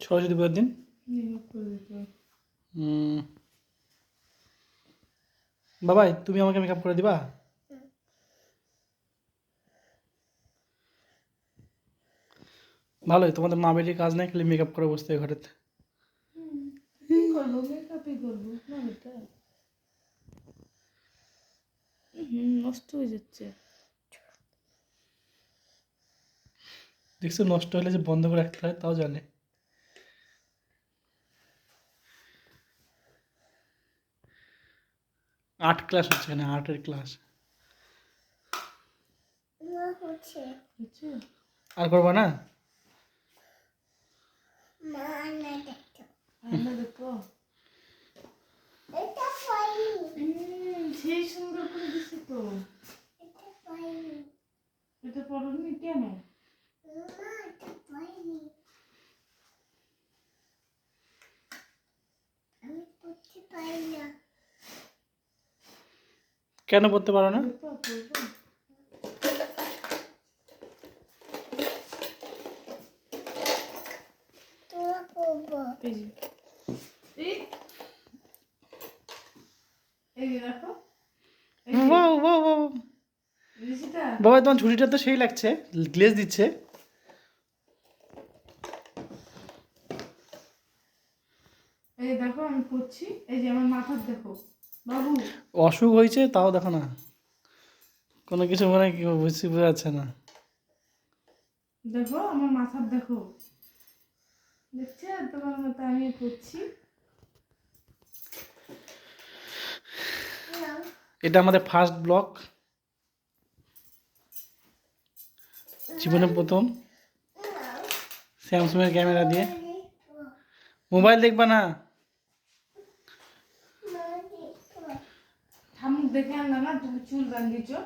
সরস্বতী পুজোর দিন? বাবাই তুমি আমাকে মেকআপ করে দিবা? ভালোই, তোমাদের মা বেটির কাজ নাই, খালি মেকআপ করে বসতে হয় ঘরেতে। নষ্ট হয়ে যাচ্ছে। দেখছ নষ্ট হলে যে বন্ধ করে রাখতে হয় তাও জানে। আর্ট ক্লাস হচ্ছে এখানে আর্টের ক্লাস। আর করবা না আয়না দেখো হুম, সেই সুন্দর করে দিছে তো এটা পড়নি কেন কেন পড়তে পারো না? বাবা তোমার ঝুড়িটা তো সেই লাগছে গ্লেজ দিচ্ছে। এই দেখো আমি করছি এই যে আমার মাথার দেখো। অসুখ হয়েছে তাও দেখো না। কোনো কিছু মানে কি বুঝতে বোঝা যাচ্ছে না। দেখো আমার মাথার দেখো। দেখছে? তোমার মতো আমি করছি এটা আমাদের ফার্স্ট ব্লগ জীবনে প্রথম। স্যামসুংয়ের ক্যামেরা দিয়ে। মোবাইল দেখবা না? దగ్గర చూడండి చూ